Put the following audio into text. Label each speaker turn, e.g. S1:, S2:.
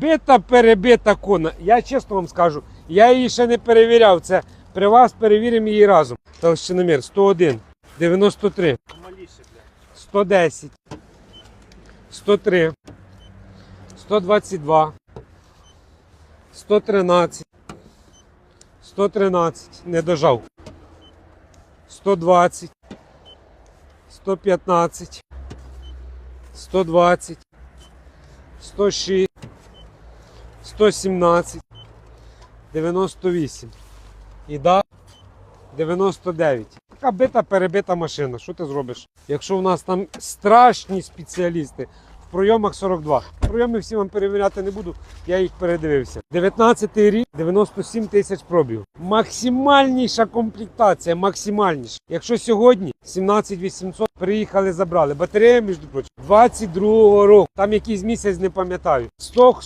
S1: Бита перебита кона. Я чесно вам скажу, я її ще не перевіряв. Це при вас перевіримо її разом. Толщиномір 101, 93, 110, 103, 122, 113, 113, не дожав. 120, 115, 120, 106, 117, 98. І да, 99. Така бита перебита машина. Що ти зробиш? Якщо в нас там страшні спеціалісти в пройомах 42. Пройоми всі вам перевіряти не буду, я їх передивився. 19 рік, 97 тисяч пробів. Максимальніша комплектація, максимальніша. Якщо сьогодні 17 800 приїхали, забрали. Батарея, між прочим, 22 року. Там якийсь місяць не пам'ятаю. Сток